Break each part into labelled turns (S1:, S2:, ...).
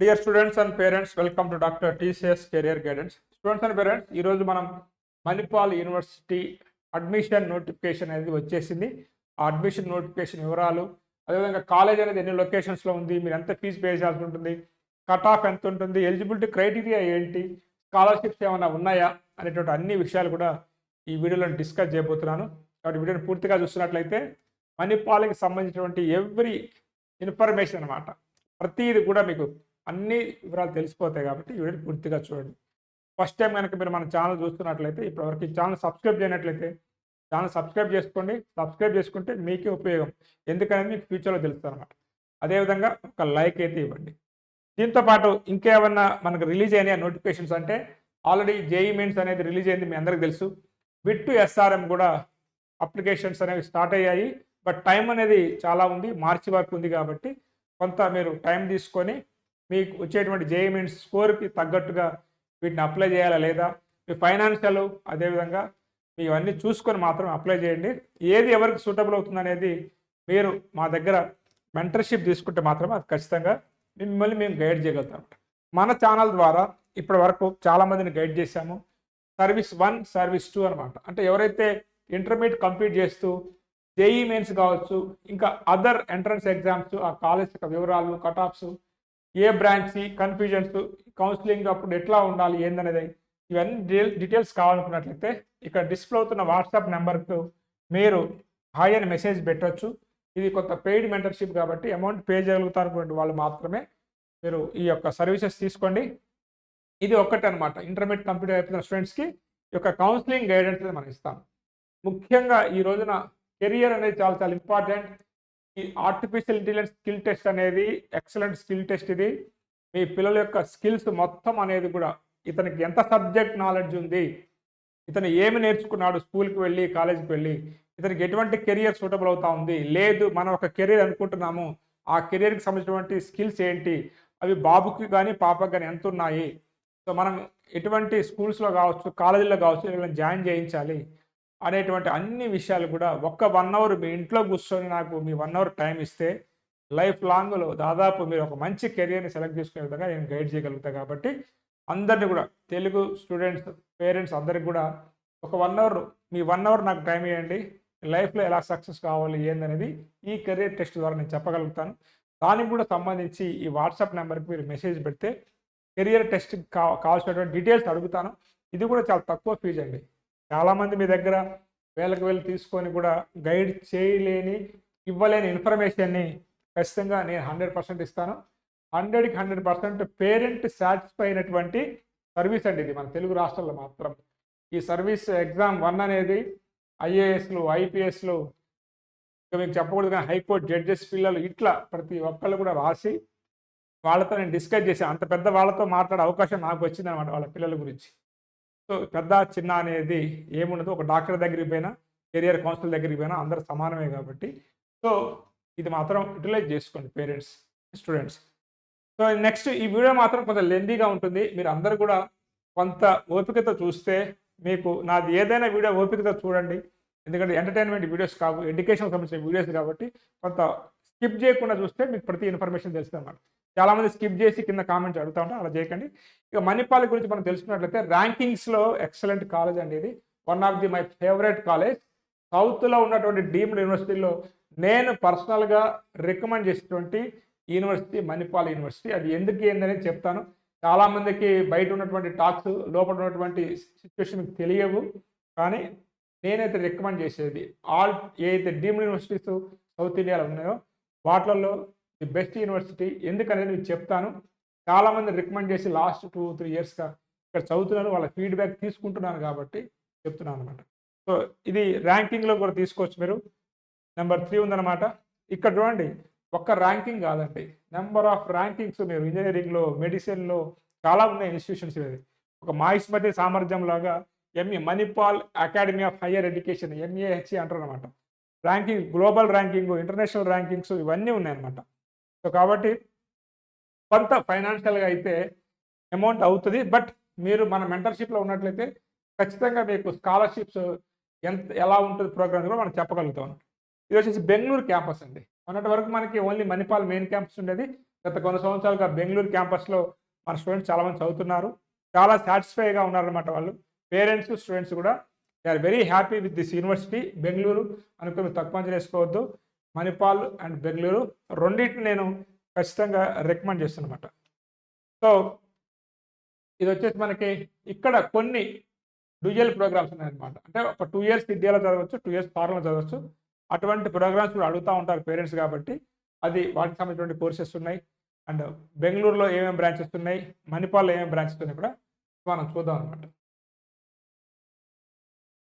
S1: Dear students and parents welcome to doctor TCS career guidance students and parents ఈరోజు మనం Manipal university admission notification అనేది వచ్చేసింది. ఆ admission notification వివరాలు అదేవిధంగా కాలేజ్ అనేది ఎన్ని లొకేషన్స్లో ఉంది మీరు ఎంత ఫీజు పే చేయాల్సి ఉంటుంది కట్ ఆఫ్ ఎంత ఉంటుంది ఎలిజిబిలిటీ క్రైటీరియా ఏంటి స్కాలర్షిప్స్ ఏమైనా ఉన్నాయా అనేటువంటి అన్ని విషయాలు కూడా ఈ వీడియోలో డిస్కస్ చేయబోతున్నాను. కాబట్టి వీడియోని పూర్తిగా చూస్తున్నట్లయితే మణిపాల్కి సంబంధించినటువంటి ఎవ్రీ ఇన్ఫర్మేషన్ అనమాట ప్రతిది కూడా మీకు అన్ని వివరాలు తెలిసిపోతాయి కాబట్టి ఈ పూర్తిగా చూడండి. ఫస్ట్ టైం కనుక మీరు మన ఛానల్ చూస్తున్నట్లయితే ఇప్పటివరకు ఈ ఛానల్ సబ్స్క్రైబ్ చేయనట్లయితే ఛానల్ సబ్స్క్రైబ్ చేసుకోండి. సబ్స్క్రైబ్ చేసుకుంటే మీకే ఉపయోగం. ఎందుకనేది మీకు ఫ్యూచర్లో తెలుస్తుంది అనమాట అదేవిధంగా ఒక లైక్ అయితే ఇవ్వండి. దీంతో పాటు ఇంకేమన్నా మనకు రిలీజ్ అయిన నోటిఫికేషన్స్ అంటే ఆల్రెడీ జేఈ మెయిన్స్ అనేది రిలీజ్ అయింది మీ అందరికీ తెలుసు. బిట్ టు ఎస్ఆర్ఎం కూడా అప్లికేషన్స్ అనేవి స్టార్ట్ అయ్యాయి. బట్ టైం అనేది చాలా ఉంది. మార్చి వరకు ఉంది కాబట్టి కొంత మీరు టైం తీసుకొని మీకు వచ్చేటువంటి జేఈ మెయిన్స్ స్కోర్కి తగ్గట్టుగా వీటిని అప్లై చేయాలా లేదా? మీ ఫైనాన్షియల్ అదేవిధంగా మీ ఇవన్నీ చూసుకొని మాత్రం అప్లై చేయండి. ఏది ఎవరికి సూటబుల్ అవుతుంది అనేది మీరు మా దగ్గర మెంటర్షిప్ తీసుకుంటే మాత్రం అది ఖచ్చితంగా మిమ్మల్ని మేము గైడ్ చేయగలుగుతాం మన ఛానల్ ద్వారా ఇప్పటి వరకు చాలామందిని గైడ్ చేశాము. సర్వీస్ వన్ సర్వీస్ టూ అనమాట అంటే ఎవరైతే ఇంటర్మీడియట్ కంప్లీట్ చేస్తూ జేఈ మెయిన్స్ కావచ్చు ఇంకా అదర్ ఎంట్రన్స్ ఎగ్జామ్స్ ఆ కాలేజ్ యొక్క వివరాలు కట్ ఆఫ్స్ ఏ బ్రాంచ్ కన్ఫ్యూజన్స్ కౌన్సిలింగ్ అప్పుడు ఎట్లా ఉండాలి ఏందనేది ఇవన్నీ డీటెయిల్స్ కావాలనుకున్నట్లయితే ఇక్కడ డిస్ప్లే అవుతున్న వాట్సాప్ నెంబర్కు మీరు హాయ్ అని మెసేజ్ పెట్టవచ్చు ఇది కొంత పెయిడ్ మెంటర్షిప్ కాబట్టి అమౌంట్ పే చేయగలుగుతారు వాళ్ళు మాత్రమే మీరు ఈ యొక్క సర్వీసెస్ తీసుకోండి. ఇది ఒక్కటి అనమాట ఇంటర్మీడియట్ కంప్లీట్ అయిపోతున్న స్టూడెంట్స్కి ఈ యొక్క కౌన్సిలింగ్ గైడెన్స్ అనేది మనం ఇస్తాం. ముఖ్యంగా ఈ రోజున కెరియర్ అనేది చాలా చాలా ఇంపార్టెంట్. ఈ ఆర్టిఫిషియల్ ఇంటెలిజెన్స్ స్కిల్ టెస్ట్ అనేది ఎక్సలెంట్ స్కిల్ టెస్ట్ ఇది. మీ పిల్లల యొక్క స్కిల్స్ మొత్తం అనేది కూడా ఇతనికి ఎంత సబ్జెక్ట్ నాలెడ్జ్ ఉంది ఇతను ఏమి నేర్చుకున్నాడు స్కూల్కి వెళ్ళి కాలేజీకి వెళ్ళి ఇతనికి ఎటువంటి కెరియర్ సూటబుల్ అవుతా ఉంది లేదు మనం ఒక కెరియర్ అనుకుంటున్నాము ఆ కెరియర్కి సంబంధించినటువంటి స్కిల్స్ ఏంటి అవి బాబుకి కానీ పాపకి కానీ ఎంత ఉన్నాయి? సో మనం ఎటువంటి స్కూల్స్లో కావచ్చు కాలేజీలో కావచ్చు వీళ్ళని జాయిన్ చేయించాలి. అనేటువంటి అన్ని విషయాలు కూడా ఒక్క వన్ అవర్ మీ ఇంట్లో కూర్చొని నాకు మీ వన్ అవర్ టైం ఇస్తే లైఫ్ లాంగ్లో దాదాపు మీరు ఒక మంచి కెరియర్ని సెలెక్ట్ చేసుకునే విధంగా నేను గైడ్ చేయగలుగుతాను కాబట్టి అందరినీ కూడా తెలుగు స్టూడెంట్స్ పేరెంట్స్ అందరికి కూడా ఒక వన్ అవర్ మీ వన్ అవర్ నాకు టైం ఇవ్వండి లైఫ్లో ఎలా సక్సెస్ కావాలి ఏందనేది ఈ కెరియర్ టెస్ట్ ద్వారా నేను చెప్పగలుగుతాను. దానికి కూడా సంబంధించి ఈ వాట్సాప్ నెంబర్కి మీరు మెసేజ్ పెడితే కెరియర్ టెస్ట్ కా కావాల్సినటువంటి డీటెయిల్స్ అడుగుతాను. ఇది కూడా చాలా తక్కువ ఫీజు అండి. చాలామంది మీ దగ్గర వేలకు వేలు తీసుకొని కూడా గైడ్ చేయలేని ఇవ్వలేని ఇన్ఫర్మేషన్ని ఖచ్చితంగా నేను హండ్రెడ్ పర్సెంట్ ఇస్తాను. హండ్రెడ్కి హండ్రెడ్ పర్సెంట్ పేరెంట్ సాటిస్ఫై అయినటువంటి సర్వీస్ అండి ఇది మన తెలుగు రాష్ట్రాల్లో మాత్రం. ఈ సర్వీస్ ఎగ్జామ్ వన్ అనేది ఐఏఎస్లు ఐపీఎస్లు ఇంకా మీకు చెప్పకూడదు కానీ హైకోర్టు జడ్జెస్ పిల్లలు ఇట్లా ప్రతి ఒక్కళ్ళు కూడా రాసి వాళ్ళతో నేను డిస్కస్ చేశాను. అంత పెద్ద వాళ్ళతో మాట్లాడే అవకాశం నాకు వచ్చింది అనమాట వాళ్ళ పిల్లల గురించి. సో పెద్ద చిన్న అనేది ఏముండదు. ఒక డాక్టర్ దగ్గరికి పోయినా కెరియర్ కౌన్సిల్ దగ్గరికి పోయినా అందరు సమానమే కాబట్టి. సో ఇది మాత్రం యూటిలైజ్ చేసుకోండి పేరెంట్స్ స్టూడెంట్స్. సో నెక్స్ట్ ఈ వీడియో మాత్రం కొంత లెందీగా ఉంటుంది. మీరు అందరు కూడా కొంత ఓపికతో చూస్తే మీకు నాది ఏదైనా వీడియో ఓపికతో చూడండి. ఎందుకంటే ఎంటర్టైన్మెంట్ వీడియోస్ కావు ఎడ్యుకేషన్ సంబంధించిన వీడియోస్ కాబట్టి కొంత స్కిప్ చేయకుండా చూస్తే మీకు ప్రతి ఇన్ఫర్మేషన్ తెలుస్తుంది అన్నమాట. చాలామంది స్కిప్ చేసి కింద కామెంట్స్ అడుగుతూ ఉంటారు. అలా చేయకండి. ఇక మణిపాల్ గురించి మనం తెలుసుకున్నట్లయితే ర్యాంకింగ్స్లో ఎక్సలెంట్ కాలేజ్ అండి ఇది. One of the my favourite college సౌత్లో ఉన్నటువంటి డీమ్డ్ యూనివర్సిటీలో నేను పర్సనల్గా రికమెండ్ చేసేటువంటి యూనివర్సిటీ మణిపాల్ యూనివర్సిటీ అది ఎందుకు ఏందనేది చెప్తాను. చాలామందికి బయట ఉన్నటువంటి టాక్స్ లోపల ఉన్నటువంటి సిచ్యువేషన్ తెలియవు. కానీ నేనైతే రికమెండ్ చేసేది. ఆల్ ఏదైతే డీమ్డ్ యూనివర్సిటీస్ సౌత్ ఇండియాలో ఉన్నాయో వాటిల్లో ది బెస్ట్ యూనివర్సిటీ ఎందుకనేది మీకు చెప్తాను. చాలామంది రికమెండ్ చేసి లాస్ట్ టూ త్రీ ఇయర్స్గా ఇక్కడ చదువుతున్నాను వాళ్ళ ఫీడ్బ్యాక్ తీసుకుంటున్నాను కాబట్టి చెప్తున్నాను అనమాట సో ఇది ర్యాంకింగ్లో కూడా తీసుకోవచ్చు మీరు. నెంబర్ త్రీ ఉందన్నమాట. ఇక్కడ చూడండి ఒక్క ర్యాంకింగ్ కాదండి. నెంబర్ ఆఫ్ ర్యాంకింగ్స్ మీరు ఇంజనీరింగ్లో మెడిసిన్లో చాలా ఉన్నాయి ఇన్స్టిట్యూషన్స్ ఇవి ఒక మాయిస్మతి సామర్థ్యం లాగా MA Manipal academy of higher education MAHE అంటారు అనమాట ranking global ranking international rankings ఇవన్నీ ఉన్నాయన్నమాట. సో కాబట్టి కొంత ఫైనాన్షియల్గా అయితే అమౌంట్ అవుతుంది. బట్ మీరు మన మెంటర్షిప్లో ఉన్నట్లయితే ఖచ్చితంగా మీకు స్కాలర్షిప్స్ ఎంత ఎలా ఉంటుంది ప్రోగ్రామ్ కూడా మనం చెప్పగలుగుతాం. ఇది వచ్చేసి బెంగళూరు క్యాంపస్ అండి. మొన్నటి వరకు మనకి ఓన్లీ మణిపాల్ మెయిన్ క్యాంపస్ ఉండేది. గత కొన్ని సంవత్సరాలుగా బెంగళూరు క్యాంపస్లో మన స్టూడెంట్స్ చాలామంది చదువుతున్నారు. చాలా సాటిస్ఫైగా ఉన్నారనమాట వాళ్ళు. పేరెంట్స్ స్టూడెంట్స్ కూడా they are very happy with this university Bengaluru అనుకుని తక్కువ చేసుకోవద్దు. మణిపాల్ అండ్ బెంగళూరు రెండింటిని నేను ఖచ్చితంగా రికమెండ్ చేస్తున్నమాట. సో ఇది వచ్చేసి మనకి ఇక్కడ కొన్ని డ్యూయల్ ప్రోగ్రామ్స్ ఉన్నాయన్నమాట. అంటే ఒక టూ ఇయర్స్ ఇండియాలో చదవచ్చు టూ ఇయర్స్ ఫారెన్లో చదవచ్చు. అటువంటి ప్రోగ్రామ్స్ కూడా అడుగుతూ ఉంటారు పేరెంట్స్ కాబట్టి అది వాటికి సంబంధించిన కోర్సెస్ ఉన్నాయి. అండ్ బెంగళూరులో ఏమేమి బ్రాంచెస్ ఉన్నాయి మణిపాల్లో ఏమేమి బ్రాంచెస్ ఉన్నాయి కూడా మనం చూద్దాం అనమాట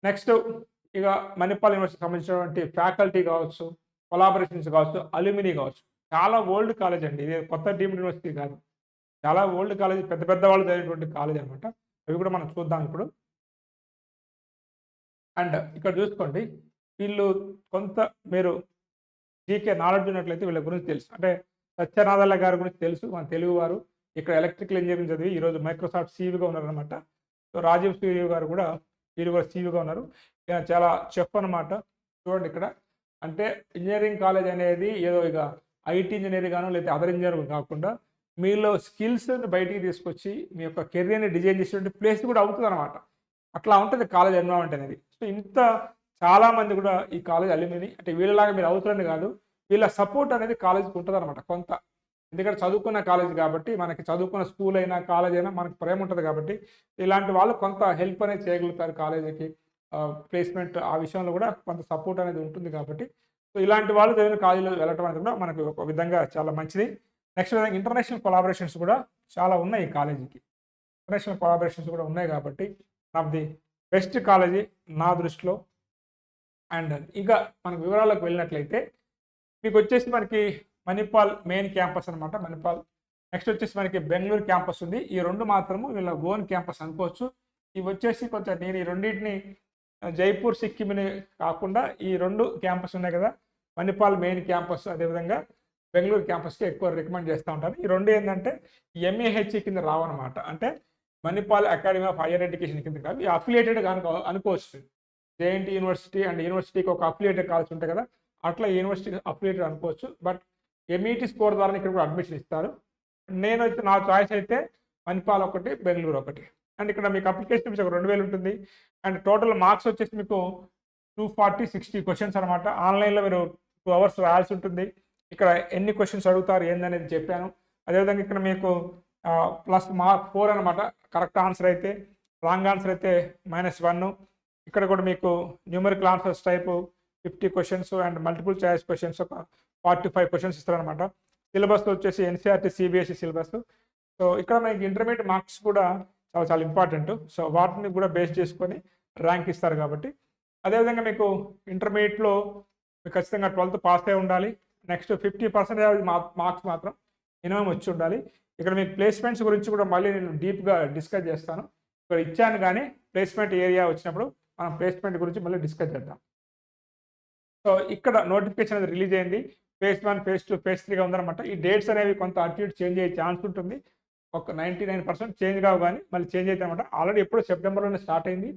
S1: నెక్స్ట్ ఇక మణిపాల్ యూనివర్సిటీకి సంబంధించినటువంటి ఫ్యాకల్టీ కావచ్చు కొలాబరేషన్స్ కావచ్చు అల్యూమినీ కావచ్చు. చాలా ఓల్డ్ కాలేజ్ అండి. ఇది కొత్త డీమ్డ్ యూనివర్సిటీ కాదు. చాలా ఓల్డ్ కాలేజ్ పెద్ద పెద్ద వాళ్ళు చదివినటువంటి కాలేజ్ అనమాట అవి కూడా మనం చూద్దాం ఇప్పుడు. అండ్ ఇక్కడ చూసుకోండి వీళ్ళు కొంత మీరు జీకే నాలెడ్జ్ ఉన్నట్లయితే వీళ్ళ గురించి తెలుసు. అంటే సత్యనాథల్ల గారి గురించి తెలుసు మన తెలుగువారు ఇక్కడ ఎలక్ట్రికల్ ఇంజనీరింగ్ చదివి ఈరోజు మైక్రోసాఫ్ట్ సీవీగా ఉన్నారనమాట సో రాజీవ్ సూర్య గారు కూడా వీరు కూడా సీవీగా ఉన్నారు. చాలా చెఫ్ అనమాట చూడండి ఇక్కడ. అంటే ఇంజనీరింగ్ కాలేజ్ అనేది ఏదో ఇక ఐటీ ఇంజనీరింగ్ గాను లేదా అదర్ ఇంజనీర్ కాకుండా మీలో స్కిల్స్ బయటికి తీసుకొచ్చి మీ యొక్క కెరీర్ని డిజైన్ చేసేటువంటి ప్లేస్ కూడా అవుతుంది అనమాట అట్లా ఉంటుంది కాలేజ్ ఎన్విరాన్మెంట్ అనేది. సో ఇంత చాలామంది కూడా ఈ కాలేజ్ అల్యూమిని అంటే వీళ్ళలాగా మీరు అవుతుందని కాదు వీళ్ళ సపోర్ట్ అనేది కాలేజ్కి ఉంటుంది అనమాట కొంత. ఎందుకంటే చదువుకున్న కాలేజ్ కాబట్టి మనకి చదువుకున్న స్కూల్ అయినా కాలేజ్ అయినా మనకి ప్రేమ ఉంటుంది కాబట్టి ఇలాంటి వాళ్ళు కొంత హెల్ప్ అనేది చేయగలుగుతారు కాలేజీకి ప్లేస్మెంట్ ఆ విషయంలో కూడా కొంత సపోర్ట్ అనేది ఉంటుంది కాబట్టి. సో ఇలాంటి వాళ్ళు చదివిన కాలేజీలో వెళ్ళటం అనేది కూడా మనకు ఒక విధంగా చాలా మంచిది. నెక్స్ట్ విధంగా ఇంటర్నేషనల్ కొలాబరేషన్స్ కూడా చాలా ఉన్నాయి ఈ కాలేజీకి. ఇంటర్నేషనల్ కొలాబరేషన్స్ కూడా ఉన్నాయి కాబట్టి ఆఫ్ ది బెస్ట్ కాలేజీ నా దృష్టిలో. అండ్ ఇంకా మనకు వివరాలకు వెళ్ళినట్లయితే మీకు వచ్చేసి మనకి మణిపాల్ మెయిన్ క్యాంపస్ అనమాట మణిపాల్ నెక్స్ట్ వచ్చేసి మనకి బెంగళూరు క్యాంపస్ ఉంది. ఈ రెండు మాత్రము వీళ్ళ ఓన్ క్యాంపస్ అనుకోవచ్చు. ఇవి వచ్చేసి కొంచెం నేను ఈ రెండింటిని జైపూర్ సిక్కింని కాకుండా ఈ రెండు క్యాంపస్ ఉన్నాయి కదా. మణిపాల్ మెయిన్ క్యాంపస్ అదేవిధంగా బెంగళూరు క్యాంపస్కి ఎక్కువ రికమెండ్ చేస్తూ ఉంటాను. ఈ రెండు ఏంటంటే ఎంఏహెచ్ఈ కింద రావన్నమాట. అంటే Manipal academy of higher education కింద కాదు అఫిలియేటెడ్ అనుకో అనుకోవచ్చు. జేఎన్టీ యూనివర్సిటీ అండ్ యూనివర్సిటీకి ఒక అఫిలియేటెడ్ కాలేజ్ ఉంటాయి కదా అట్లా యూనివర్సిటీ అఫిలియేటెడ్ అనుకోవచ్చు. బట్ ఎంఈటీ స్కోర్ ద్వారా ఇక్కడ కూడా అడ్మిషన్ ఇస్తారు. నేను అయితే నా చాయిస్ అయితే మణిపాల్ ఒకటి బెంగళూరు ఒకటి. అండ్ ఇక్కడ మీకు అప్లికేషన్ ఫీజు ఒక రెండు వేలు ఉంటుంది. అండ్ టోటల్ మార్క్స్ వచ్చేసి మీకు టూ ఫార్టీ సిక్స్టీ క్వశ్చన్స్ అనమాట ఆన్లైన్లో మీరు టూ అవర్స్ రాయాల్సి ఉంటుంది. ఇక్కడ ఎన్ని క్వశ్చన్స్ అడుగుతారు ఏందనేది చెప్పాను. అదేవిధంగా ఇక్కడ మీకు ప్లస్ మార్క్ ఫోర్ అనమాట కరెక్ట్ ఆన్సర్ అయితే రాంగ్ ఆన్సర్ అయితే మైనస్ వన్. ఇక్కడ కూడా మీకు numerical answers type fifty questions and multiple choice questions ఒక ఫార్టీ ఫైవ్ క్వశ్చన్స్ ఇస్తారనమాట సిలబస్ వచ్చేసి ఎన్సీఆర్టీ సిబిఎస్ఈ సిలబస్. సో ఇక్కడ మనకి ఇంటర్మీడియట్ మార్క్స్ కూడా చాలా చాలా ఇంపార్టెంట్ సో వాటిని కూడా బేస్ చేసుకొని ర్యాంక్ ఇస్తారు కాబట్టి. అదేవిధంగా మీకు ఇంటర్మీడియట్లో మీకు ఖచ్చితంగా ట్వెల్త్ పాస్ అయి ఉండాలి. నెక్స్ట్ ఫిఫ్టీ పర్సెంటేజ్ మార్క్స్ మాత్రం మినిమం వచ్చి ఉండాలి. ఇక్కడ మీకు ప్లేస్మెంట్స్ గురించి కూడా మళ్ళీ నేను డీప్గా డిస్కస్ చేస్తాను. ఇక్కడ ఇచ్చాను కానీ ప్లేస్మెంట్ ఏరియా వచ్చినప్పుడు మనం ప్లేస్మెంట్ గురించి మళ్ళీ డిస్కస్ చేద్దాం. సో ఇక్కడ నోటిఫికేషన్ అనేది రిలీజ్ అయింది. Phase one phase two phase త్రీగా ఉందన్నమాట. ఈ డేట్స్ అనేవి కొంత అటు ఇటు చేంజ్ అయ్యే ఛాన్స్ ఉంటుంది. ఒక నైంటీ నైన్ పర్సెంట్ చేంజ్ కావు కానీ మళ్ళీ చేంజ్ అవుతాయి అనమాట. ఆల్రెడీ ఎప్పుడు సెప్టెంబర్లోనే స్టార్ట్ అయింది.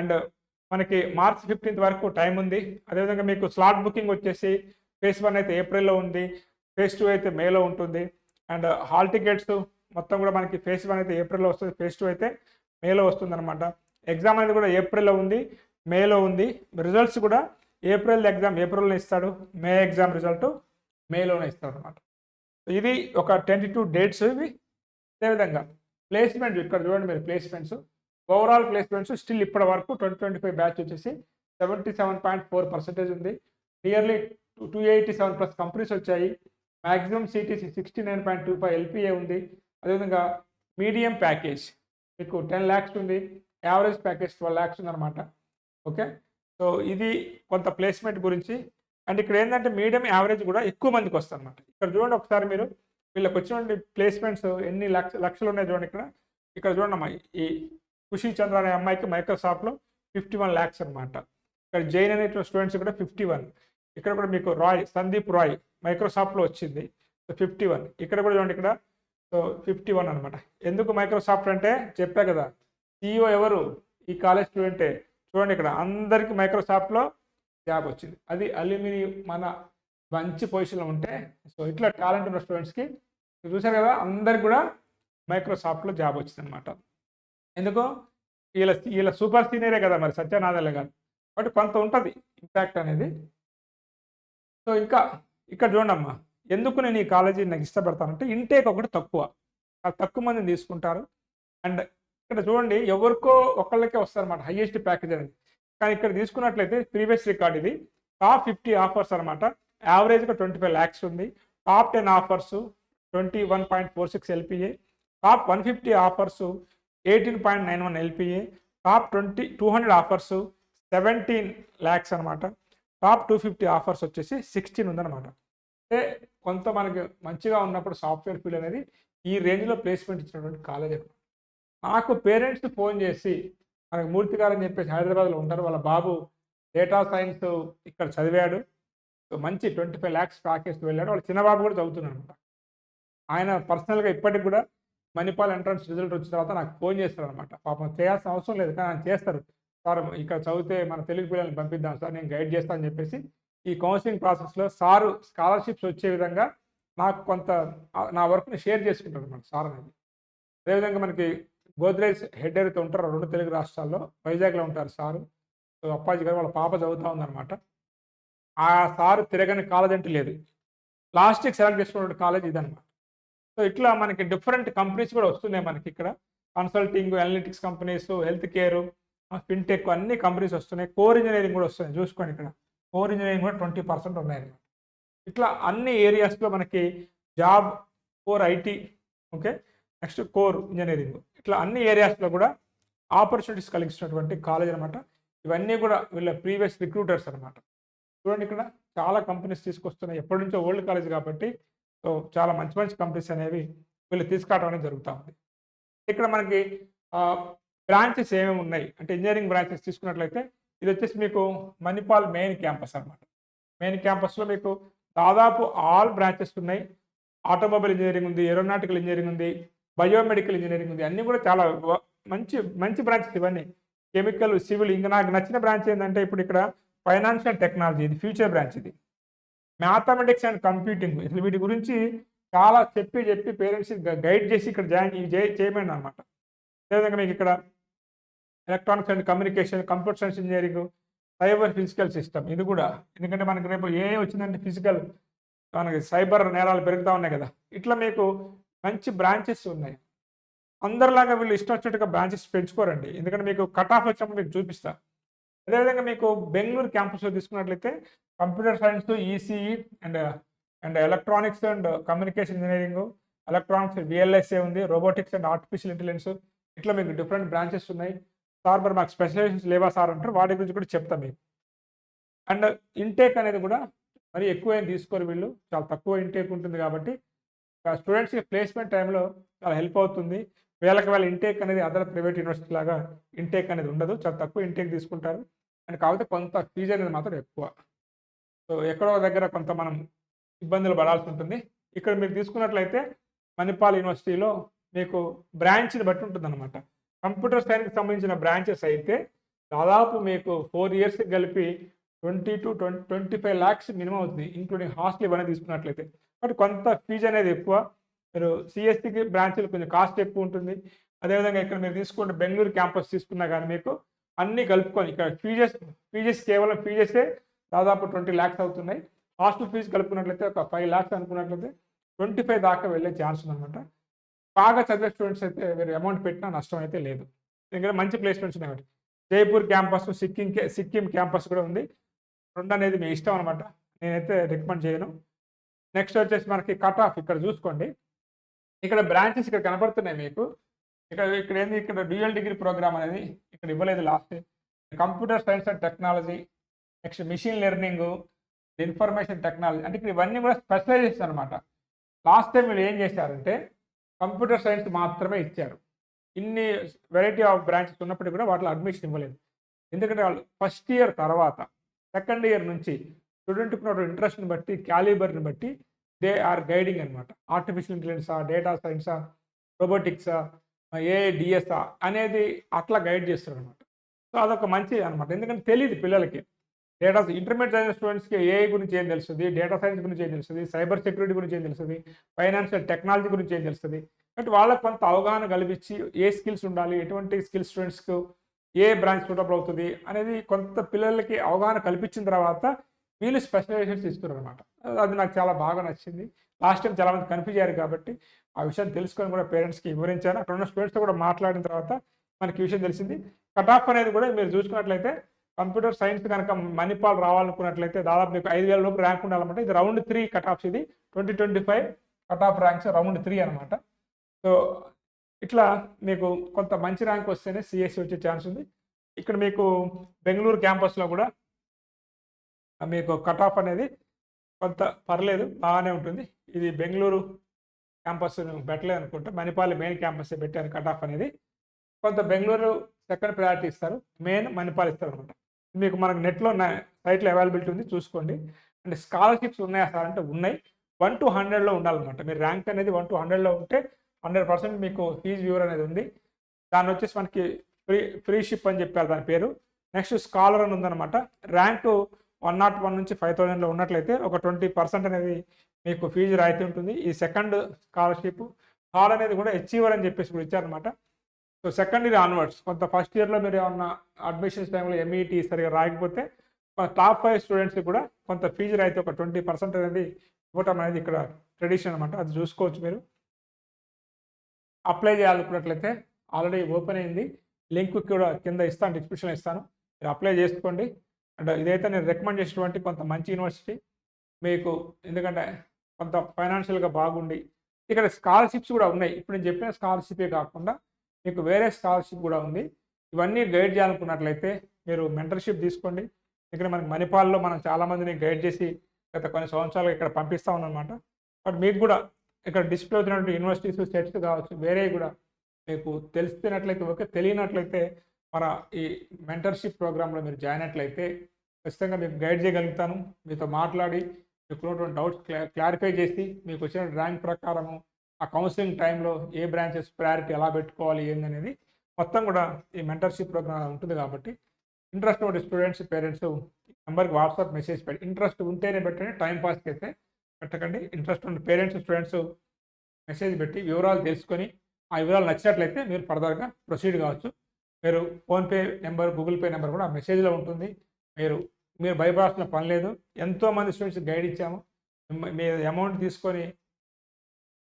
S1: అండ్ మనకి మార్చ్ ఫిఫ్టీన్త్ వరకు టైం ఉంది. అదేవిధంగా మీకు స్లాట్ బుకింగ్ వచ్చేసి ఫేస్ వన్ అయితే ఏప్రిల్లో ఉంది. ఫేస్ టూ అయితే మేలో ఉంటుంది. అండ్ హాల్ టికెట్స్ మొత్తం కూడా మనకి ఫేస్ వన్ అయితే ఏప్రిల్లో వస్తుంది. ఫేస్ టూ అయితే మేలో వస్తుంది అనమాట ఎగ్జామ్ అనేది కూడా ఏప్రిల్లో ఉంది. మేలో ఉంది. రిజల్ట్స్ కూడా ఏప్రిల్ ఎగ్జామ్ ఏప్రిల్లో ఇస్తాడు. మే ఎగ్జామ్ రిజల్ట్ మేలోనే ఇస్తాడు అనమాట ఇది ఒక ట్వంటీ టూ డేట్స్ ఇవి. అదేవిధంగా ప్లేస్మెంట్ ఇక్కడ చూడండి మీరు ప్లేస్మెంట్స్ ఓవరాల్ ప్లేస్మెంట్స్ స్టిల్ ఇప్పటి వరకు ట్వంటీ ట్వంటీ ఫైవ్ బ్యాచ్ వచ్చేసి seventy seven point four percentage ఉంది. Nearly two eighty seven plus companies వచ్చాయి. Maximum CTC sixty nine point two five LPA ఉంది. అదేవిధంగా మీడియం ప్యాకేజ్ మీకు టెన్ ల్యాక్స్ ఉంది. యావరేజ్ ప్యాకేజ్ ట్వెల్వ్ ల్యాక్స్ ఉందన్నమాట. ఓకే సో ఇది కొంత ప్లేస్మెంట్ గురించి. అండ్ ఇక్కడ ఏంటంటే మీడియం యావరేజ్ కూడా ఎక్కువ మందికి వస్తుంది అనమాట ఇక్కడ చూడండి ఒకసారి మీరు. వీళ్ళకి వచ్చినటువంటి ప్లేస్మెంట్స్ ఎన్ని లక్ష లక్షలు ఉన్నాయి చూడండి ఇక్కడ. ఇక్కడ చూడండి అమ్మాయి ఈ ఖుషి చంద్ర అనే అమ్మాయికి మైక్రోసాఫ్ట్లో ఫిఫ్టీ వన్ ల్యాక్స్ అనమాట ఇక్కడ జైన్ అనే స్టూడెంట్స్ కూడా ఫిఫ్టీ వన్ ఇక్కడ కూడా మీకు రాయ్ సందీప్ రాయ్ మైక్రోసాఫ్ట్లో వచ్చింది. సో ఫిఫ్టీ వన్ ఇక్కడ కూడా చూడండి ఇక్కడ. సో ఫిఫ్టీ వన్ అనమాట ఎందుకు మైక్రోసాఫ్ట్ అంటే చెప్పా కదా సిఇఓ ఎవరు? ఈ కాలేజ్ స్టూడెంటే చూడండి ఇక్కడ అందరికీ మైక్రోసాఫ్ట్లో జాబ్ వచ్చింది. అది అల్యూమిని మన మంచి పొజిషన్లో ఉంటే సో ఇట్లా టాలెంట్ ఉన్న స్టూడెంట్స్కి చూసారు కదా అందరికి కూడా మైక్రోసాఫ్ట్లో జాబ్ వచ్చింది అనమాట ఎందుకు వీళ్ళ వీళ్ళ సూపర్ సీనియరే కదా మరి సత్యనారాయణ గారు. బట్ కొంత ఉంటుంది ఇంపాక్ట్ అనేది. సో ఇంకా ఇక్కడ చూడమ్మా ఎందుకు నేను ఈ కాలేజీ నాకు ఇష్టపడతానంటే ఇంటేక్ ఒకటి తక్కువ. తక్కువ మందిని తీసుకుంటారు. అండ్ ఇక్కడ చూడండి ఎవరికో ఒకళ్ళకే వస్తారన్నమాట హైయెస్ట్ ప్యాకేజ్ అనేది. కానీ ఇక్కడ తీసుకున్నట్లయితే ప్రీవియస్ రికార్డ్ ఇది. టాప్ ఫిఫ్టీ ఆఫర్స్ అనమాట యావరేజ్గా ట్వంటీ ఫైవ్ ల్యాక్స్ ఉంది. Top ten offers. Twenty one point four six LPA top one fifty offers eighteen point nine one LPA top twenty two hundred offers seventeen lakhs అనమాట top two fifty offers వచ్చేసి sixteen ఉందన్నమాట. అంటే కొంత మనకి మంచిగా ఉన్నప్పుడు software field అనేది ఈ రేంజ్లో ప్లేస్మెంట్ ఇచ్చినటువంటి కాలేజ్. అనమాట నాకు పేరెంట్స్ ఫోన్ చేసి మనకు మూర్తి గారు అని చెప్పేసి హైదరాబాద్లో ఉంటారు వాళ్ళ బాబు డేటా సైన్స్ ఇక్కడ చదివాడు. సో మంచి ట్వంటీ ఫైవ్ ల్యాక్స్ ప్యాకేజ్ వెళ్ళాడు. వాళ్ళ చిన్న బాబు కూడా చదువుతున్నాడు అనమాట ఆయన పర్సనల్గా ఇప్పటికి కూడా మణిపాల్ ఎంట్రన్స్ రిజల్ట్ వచ్చిన తర్వాత నాకు ఫోన్ చేస్తారు అనమాట పాపం చేయాల్సిన అవసరం లేదు కానీ ఆయన చేస్తారు. సార్ ఇక్కడ చదివితే మన తెలుగు పిల్లల్ని పంపిద్దాం సార్ నేను గైడ్ చేస్తాను అని చెప్పేసి ఈ కౌన్సిలింగ్ ప్రాసెస్లో సారు స్కాలర్షిప్స్ వచ్చే విధంగా నాకు కొంత నా వర్క్ని షేర్ చేసుకుంటారు అనమాట సార్ అనేది. అదేవిధంగా మనకి గోద్రేజ్ హెడ్ ఎవరైతే ఉంటారో రెండు తెలుగు రాష్ట్రాల్లో వైజాగ్లో ఉంటారు సారు. అప్పాజీ గారు వాళ్ళ పాప చదువుతూ ఉందన్నమాట. ఆ సారు తిరగని కాలేజ్ అంటే లేదు. లాస్ట్కి సెలెక్ట్ చేసుకున్న కాలేజ్ ఇదనమాట సో ఇట్లా మనకి డిఫరెంట్ కంపెనీస్ కూడా వస్తున్నాయి మనకి ఇక్కడ. Consulting analytics companies health care fintech అన్ని కంపెనీస్ వస్తున్నాయి. కోర్ ఇంజనీరింగ్ కూడా వస్తుంది. చూసుకోండి ఇక్కడ. కోర్ ఇంజనీరింగ్ కూడా ట్వంటీ పర్సెంట్ ఉన్నాయన్నమాట ఇట్లా అన్ని ఏరియాస్లో మనకి job core IT okay next core engineering ఇట్లా అన్ని ఏరియాస్లో కూడా ఆపర్చునిటీస్ కలిగిస్తున్నటువంటి కాలేజ్ అనమాట ఇవన్నీ కూడా వీళ్ళ ప్రీవియస్ రిక్రూటర్స్ అనమాట చూడండి ఇక్కడ. చాలా కంపెనీస్ తీసుకొస్తున్నాయి. ఎప్పటి నుంచో ఓల్డ్ కాలేజ్ కాబట్టి సో చాలా మంచి మంచి కంపెనీస్ అనేవి వీళ్ళు తీసుకురావడం అనేది జరుగుతూ ఉంది. ఇక్కడ మనకి బ్రాంచెస్ ఏమేమి ఉన్నాయి? అంటే ఇంజనీరింగ్ బ్రాంచెస్ తీసుకున్నట్లయితే ఇది వచ్చేసి మీకు మణిపాల్ మెయిన్ క్యాంపస్ అనమాట మెయిన్ క్యాంపస్లో మీకు దాదాపు ఆల్ బ్రాంచెస్ ఉన్నాయి. ఆటోమొబైల్ ఇంజనీరింగ్ ఉంది ఏరోనాటికల్ ఇంజనీరింగ్ ఉంది బయోమెడికల్ ఇంజనీరింగ్ ఉంది అన్నీ కూడా చాలా మంచి మంచి బ్రాంచెస్ ఇవన్నీ. కెమికల్ సివిల్ ఇంకా నాకు నచ్చిన బ్రాంచ్ ఏంటంటే ఇప్పుడు ఇక్కడ ఫైనాన్షియల్ టెక్నాలజీ ఇది ఫ్యూచర్ బ్రాంచ్ ఇది. మ్యాథమెటిక్స్ అండ్ కంప్యూటింగ్ ఇట్లా వీటి గురించి చాలా చెప్పి చెప్పి పేరెంట్స్ గైడ్ చేసి ఇక్కడ జాయిన్ ఇవి చేయమని అనమాట అదేవిధంగా మీకు ఇక్కడ electronics and communication computer science engineering cyber physical system ఇది కూడా. ఎందుకంటే మనకి రేపు ఏ వచ్చిందంటే ఫిజికల్ మనకి సైబర్ నేరాలు పెరుగుతూ ఉన్నాయి కదా. ఇట్లా మీకు మంచి బ్రాంచెస్ ఉన్నాయి. అందరిలాగా వీళ్ళు ఇష్టం వచ్చినట్టుగా బ్రాంచెస్ పెంచుకోరండి. ఎందుకంటే మీకు కట్ ఆఫ్ వచ్చినప్పుడు మీకు చూపిస్తా. అదేవిధంగా మీకు బెంగళూరు క్యాంపస్లో తీసుకున్నట్లయితే computer science ECE and and electronics and communication engineering electronics VLSI ఉంది రోబోటిక్స్ అండ్ ఆర్టిఫిషియల్ ఇంటెలిజెన్స్ ఇట్లా మీకు డిఫరెంట్ బ్రాంచెస్ ఉన్నాయి. సార్ మరి మాకు స్పెషలైజేషన్స్ లేవా సార్ అంటారు. వాటి గురించి కూడా చెప్తాం మీకు. అండ్ ఇంటేక్ అనేది కూడా మరి ఎక్కువ ఏం తీసుకోరు వీళ్ళు. చాలా తక్కువ ఇంటేక్ ఉంటుంది కాబట్టి స్టూడెంట్స్కి ప్లేస్మెంట్ టైంలో చాలా హెల్ప్ అవుతుంది. వేలకు వేల ఇంటేక్ అనేది అదర్ ప్రైవేట్ యూనివర్సిటీ లాగా ఇంటేక్ అనేది ఉండదు. చాలా తక్కువ ఇంటేక్ తీసుకుంటారు. అండ్ కాకపోతే కొంత ఫీజు అనేది మాత్రం ఎక్కువ. సో ఎక్కడో దగ్గర కొంత మనం ఇబ్బందులు పడాల్సి ఉంటుంది. ఇక్కడ మీరు తీసుకున్నట్లయితే మణిపాల్ యూనివర్సిటీలో మీకు బ్రాంచ్ని బట్టి ఉంటుంది అనమాట కంప్యూటర్ సైన్స్కి సంబంధించిన బ్రాంచెస్ అయితే దాదాపు మీకు ఫోర్ ఇయర్స్కి కలిపి twenty to twenty twenty five lakhs minimum అవుతుంది ఇంక్లూడింగ్ హాస్టల్ ఇవన్నీ తీసుకున్నట్లయితే. బట్ కొంత ఫీజు అనేది ఎక్కువ. మీరు సిఎస్టికి బ్రాంచ్లు కొంచెం కాస్ట్ ఎక్కువ ఉంటుంది. అదేవిధంగా ఇక్కడ మీరు తీసుకుంటే బెంగళూరు క్యాంపస్ తీసుకున్నా కానీ మీకు అన్నీ కలుపుకొని ఇక్కడ ఫీజెస్ ఫీజెస్ కేవలం ఫీజెసే దాదాపు ట్వంటీ ల్యాక్స్ అవుతున్నాయి. హాస్టల్ ఫీజు కలుపుకున్నట్లయితే ఒక ఫైవ్ ల్యాక్స్ అనుకున్నట్లయితే ట్వంటీ ఫైవ్ దాకా వెళ్ళే ఛాన్స్ ఉందన్నమాట. బాగా చదివే స్టూడెంట్స్ అయితే మీరు అమౌంట్ పెట్టినా నష్టం అయితే లేదు. ఎందుకంటే మంచి ప్లేస్మెంట్స్ ఉన్నాయి కాబట్టి. జైపూర్ క్యాంపస్ సిక్కిం సిక్కిం క్యాంపస్ కూడా ఉంది. రెండు అనేది మీ ఇష్టం అనమాట నేనైతే రికమెండ్ చేయను. నెక్స్ట్ వచ్చేసి మనకి కట్ ఆఫ్ ఇక్కడ చూసుకోండి. ఇక్కడ బ్రాంచెస్ ఇక్కడ కనపడుతున్నాయి మీకు. ఇక్కడ ఇక్కడ ఏంది? ఇక్కడ డ్యూయల్ డిగ్రీ ప్రోగ్రామ్ అనేది ఇక్కడ ఇవ్వలేదు last computer science and technology next machine learning information technology అంటే ఇక్కడ ఇవన్నీ కూడా స్పెషలైజేషన్ అనమాట లాస్ట్ టైం వీళ్ళు ఏం చేశారంటే కంప్యూటర్ సైన్స్ మాత్రమే ఇచ్చారు. ఇన్ని వెరైటీ ఆఫ్ బ్రాంచెస్ ఉన్నప్పటికీ కూడా వాటిలో అడ్మిషన్ ఇవ్వలేదు. ఎందుకంటే వాళ్ళు ఫస్ట్ ఇయర్ తర్వాత సెకండ్ ఇయర్ నుంచి స్టూడెంట్కి ఉన్న ఇంట్రెస్ట్ని బట్టి క్యాలిబర్ని బట్టి దే ఆర్ గైడింగ్ అనమాట ఆర్టిఫిషియల్ ఇంటెలిజెన్సా డేటా సైన్సా రోబోటిక్సా ఏ డిఎస్ఆ అనేది అట్లా గైడ్ చేస్తారు అనమాట సో అదొక మంచి అనమాట ఎందుకంటే తెలియదు పిల్లలకి. డేటా ఇంటర్మీడియట్ చదివిన స్టూడెంట్స్కి ఏఐ గురించి ఏం తెలుస్తుంది? డేటా సైన్స్ గురించి ఏం తెలుస్తుంది? సైబర్ సెక్యూరిటీ గురించి ఏం తెలుస్తుంది? ఫైనాన్షియల్ టెక్నాలజీ గురించి ఏం తెలుస్తుంది? బట్ వాళ్ళకి కొంత అవగాహన కల్పించి ఏ స్కిల్స్ ఉండాలి? ఎటువంటి స్కిల్స్ స్టూడెంట్స్కు ఏ బ్రాంచ్ సూటబుల్ అవుతుంది? అనేది కొంత పిల్లలకి అవగాహన కల్పించిన తర్వాత వీళ్ళు స్పెషలైజేషన్స్ ఇస్తున్నారు అనమాట అది నాకు చాలా బాగా నచ్చింది. లాస్ట్ టైం చాలా మంది కన్ఫ్యూజ్ అయ్యారు కాబట్టి ఆ విషయం తెలుసుకొని కూడా పేరెంట్స్కి వివరించాను. అక్కడ ఉన్న స్టూడెంట్స్తో కూడా మాట్లాడిన తర్వాత మనకి విషయం తెలిసింది. కట్ ఆఫ్ అనేది కూడా మీరు చూసుకున్నట్లయితే కంప్యూటర్ సైన్స్ కనుక మణిపాల్ రావాలనుకున్నట్లయితే దాదాపు మీకు ఐదు వేల లోపు ర్యాంక్ ఉండాలన్నమాట. ఇది రౌండ్ త్రీ కట్ ఆఫ్స్ ఇది. Twenty twenty five cut off ranks round three అనమాట సో ఇట్లా మీకు కొంత మంచి ర్యాంక్ వస్తేనే సిఎస్సి వచ్చే ఛాన్స్ ఉంది. ఇక్కడ మీకు బెంగళూరు క్యాంపస్లో కూడా మీకు కట్ ఆఫ్ అనేది కొంత పర్లేదు బాగానే ఉంటుంది. ఇది బెంగళూరు క్యాంపస్ పెట్టలేదు అనుకుంటే. మణిపాల్ మెయిన్ క్యాంపస్ పెట్టాను కట్ ఆఫ్ అనేది. కొంత బెంగళూరు సెకండ్ ప్రయారిటీ ఇస్తారు. మెయిన్ మణిపాల్ ఇస్తారు అనమాట మీకు మనకు నెట్లో సైట్లో అవైలబిలిటీ ఉంది చూసుకోండి. అండ్ స్కాలర్షిప్స్ ఉన్నాయా సార్? అంటే ఉన్నాయి. వన్ టు హండ్రెడ్లో ఉండాలన్నమాట. మీరు ర్యాంక్ అనేది వన్ టు హండ్రెడ్లో ఉంటే హండ్రెడ్ పర్సెంట్ మీకు ఫీజ్ వ్యూవర్ అనేది ఉంది. దాని వచ్చేసి మనకి ఫ్రీ ఫ్రీ షిప్ అని చెప్పారు దాని పేరు. నెక్స్ట్ స్కాలర్ అని ఉందన్నమాట. ర్యాంకు వన్ నాట్ వన్ నుంచి ఫైవ్ థౌజండ్లో ఉన్నట్లయితే ఒక ట్వంటీ పర్సెంట్ అనేది మీకు ఫీజు రాయితీ ఉంటుంది. ఈ సెకండ్ స్కాలర్షిప్ హాల్ అనేది కూడా అచీవర్ అని చెప్పేసి కూడా ఇచ్చారనమాట సో సెకండ్ ఇయర్ ఆన్వర్డ్స్ కొంత ఫస్ట్ ఇయర్లో మీరు ఏమన్నా అడ్మిషన్స్ టైంలో ఎంఈటీ సరిగా రాయకపోతే టాప్ ఫైవ్ స్టూడెంట్స్కి కూడా కొంత ఫీజు రాయితీ ఒక ట్వంటీ పర్సెంట్ అనేది ఇవ్వటం అనేది ఇక్కడ ట్రెడిషన్ అనమాట అది చూసుకోవచ్చు మీరు. అప్లై చేయాలనుకున్నట్లయితే ఆల్రెడీ ఓపెన్ అయింది. లింక్ కూడా కింద ఇస్తాను డిస్క్రిప్షన్ ఇస్తాను. మీరు అప్లై చేసుకోండి. అండ్ ఇదైతే నేను రికమెండ్ చేసినటువంటి కొంత మంచి యూనివర్సిటీ మీకు ఎందుకంటే కొంత ఫైనాన్షియల్గా బాగుండి. ఇక్కడ స్కాలర్షిప్స్ కూడా ఉన్నాయి. ఇప్పుడు నేను చెప్పిన స్కాలర్షిపే కాకుండా మీకు వేరే స్కాలర్షిప్ కూడా ఉంది. ఇవన్నీ గైడ్ చేయాలనుకున్నట్లయితే మీరు మెంటర్షిప్ తీసుకోండి. ఇక్కడ మనకి మణిపాల్లో మనం చాలామందిని గైడ్ చేసి గత కొన్ని సంవత్సరాలు ఇక్కడ పంపిస్తా ఉన్నామన్నమాట. బట్ మీకు కూడా ఇక్కడ డిస్ప్లే అవుతున్నటువంటి యూనివర్సిటీస్ సెట్స్ కావచ్చు వేరే కూడా మీకు తెలిసినట్లయితే ఓకే. తెలియనట్లయితే మన ఈ మెంటర్షిప్ ప్రోగ్రాంలో మీరు జాయిన్ అయినట్లయితే ఖచ్చితంగా మీకు గైడ్ చేయగలుగుతాను. మీతో మాట్లాడి మీకు ఉన్నటువంటి డౌట్స్ క్లారిఫై చేసి మీకు వచ్చిన ర్యాంక్ ప్రకారము ఆ కౌన్సిలింగ్ టైంలో ఏ బ్రాంచెస్ ప్రయారిటీ ఎలా పెట్టుకోవాలి ఏందనేది మొత్తం కూడా ఈ మెంటర్షిప్ ప్రోగ్రామ్ ఉంటుంది కాబట్టి ఇంట్రెస్ట్ ఉన్న స్టూడెంట్స్ పేరెంట్స్ నెంబర్కి వాట్సాప్ మెసేజ్ పెట్టి ఇంట్రెస్ట్ ఉంటేనే పెట్టండి టైం పాస్కి అయితే పెట్టకండి. ఇంట్రెస్ట్ ఉన్న పేరెంట్స్ స్టూడెంట్స్ మెసేజ్ పెట్టి వివరాలు తెలుసుకొని ఆ వివరాలు నచ్చినట్లయితే మీరు ఫర్దర్గా ప్రొసీడ్ కావచ్చు. మీరు PhonePe number Google Pay number కూడా మెసేజ్లో ఉంటుంది. మీరు మీరు భయపడాల్సిన పని లేదు. ఎంతోమంది స్టూడెంట్స్ గైడ్ ఇచ్చాము. మీ అమౌంట్ తీసుకొని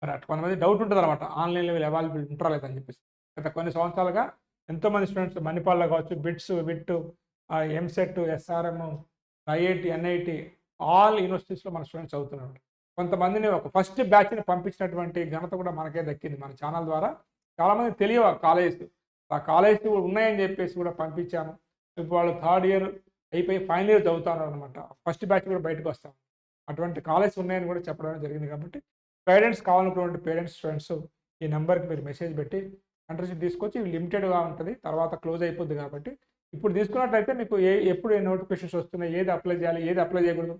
S1: మరి కొంతమంది డౌట్ ఉంటుంది అనమాట ఆన్లైన్లో వీళ్ళు అవైలబుల్ ఉంటారా లేదని చెప్పేసి. గత కొన్ని సంవత్సరాలుగా ఎంతోమంది స్టూడెంట్స్ మణిపాల్లో కావచ్చు BITS BIT EAMCET SRM IIT NIT all యూనివర్సిటీస్లో మన స్టూడెంట్స్ చదువుతున్నారు. కొంతమందిని ఒక ఫస్ట్ బ్యాచ్ని పంపించినటువంటి ఘనత కూడా మనకే దక్కింది మన ఛానల్ ద్వారా. చాలామంది తెలియవు ఆ కాలేజ్ కూడా ఉన్నాయని చెప్పేసి కూడా పంపించాము. ఇప్పుడు వాళ్ళు థర్డ్ ఇయర్ అయిపోయి ఫైనల్ ఇయర్ చదువుతారు అనమాట ఫస్ట్ బ్యాచ్ కూడా బయటకు వస్తాం అటువంటి కాలేజ్ ఉన్నాయని కూడా చెప్పడం జరిగింది కాబట్టి పేరెంట్స్ కావాలనుకున్నటువంటి పేరెంట్స్ స్టూడెంట్స్ ఈ నెంబర్కి మీరు మెసేజ్ పెట్టి మెంటర్షిప్ తీసుకొచ్చి లిమిటెడ్గా ఉంటుంది. తర్వాత క్లోజ్ అయిపోద్ది కాబట్టి ఇప్పుడు తీసుకున్నట్టయితే మీకు ఏ ఎప్పుడు ఏ నోటిఫికేషన్స్ వస్తున్నాయి ఏది అప్లై చేయాలి ఏది అప్లై చేయకూడదు.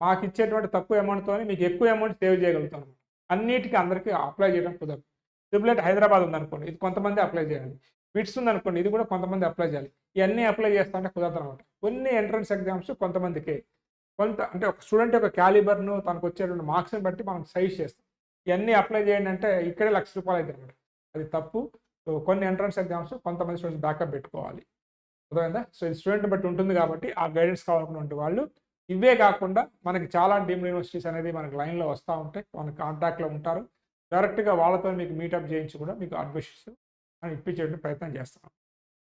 S1: మాకు ఇచ్చేటువంటి తక్కువ అమౌంట్తో మీకు ఎక్కువ అమౌంట్ సేవ్ చేయగలుగుతాం అన్నిటికీ అందరికీ అప్లై చేయడం కుదరదు. ట్రిపులెట్ హైదరాబాద్ ఉందనుకోండి ఇది కొంతమంది అప్లై చేయాలి. బిట్స్ ఉందనుకోండి ఇది కూడా కొంతమంది అప్లై చేయాలి. ఇవన్నీ అప్లై చేస్తా అంటే కుదరదు అనమాట కొన్ని ఎంట్రన్స్ ఎగ్జామ్స్ కొంతమందికి. కొంత అంటే ఒక స్టూడెంట్ యొక్క క్యాలిబర్ను తనకు వచ్చేటువంటి మార్క్స్ని బట్టి మనం సైజ్ చేస్తాం. ఇవన్నీ అప్లై చేయండి అంటే ఇక్కడే లక్ష రూపాయలు అవుతుంది అనమాట అది తప్పు. సో కొన్ని ఎంట్రన్స్ ఎగ్జామ్స్ కొంతమంది స్టూడెంట్స్ బ్యాకప్ పెట్టుకోవాలి. అర్థమైందా? సో ఇది స్టూడెంట్ బట్టి ఉంటుంది కాబట్టి ఆ గైడెన్స్ కావాలనుకున్నటువంటి వాళ్ళు ఇవే కాకుండా మనకి చాలా డీమ్డ్ యూనివర్సిటీస్ అనేది మనకి లైన్లో వస్తూ ఉంటాయి. మన కాంటాక్ట్లో ఉంటారు. డైరెక్ట్గా వాళ్ళతో మీకు మీటప్ చేయించి కూడా మీకు అడ్మిషన్స్ మనం ఇప్పించేటువంటి ప్రయత్నం చేస్తాం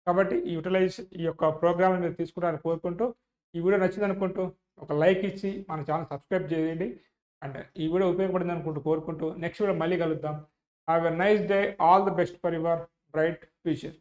S1: కాబట్టి ఈ యూటిలైజ్ ఈ యొక్క ప్రోగ్రామ్ మీరు తీసుకుంటారని కోరుకుంటూ ఈ వీడియో నచ్చింది అనుకుంటూ ఒక లైక్ ఇచ్చి మన ఛానల్ సబ్స్క్రైబ్ చేయండి. అండ్ ఈ వీడియో ఉపయోగపడింది అనుకుంటూ కోరుకుంటూ నెక్స్ట్ వీడియో మళ్ళీ కలుద్దాం. Have a nice day all the best for your bright future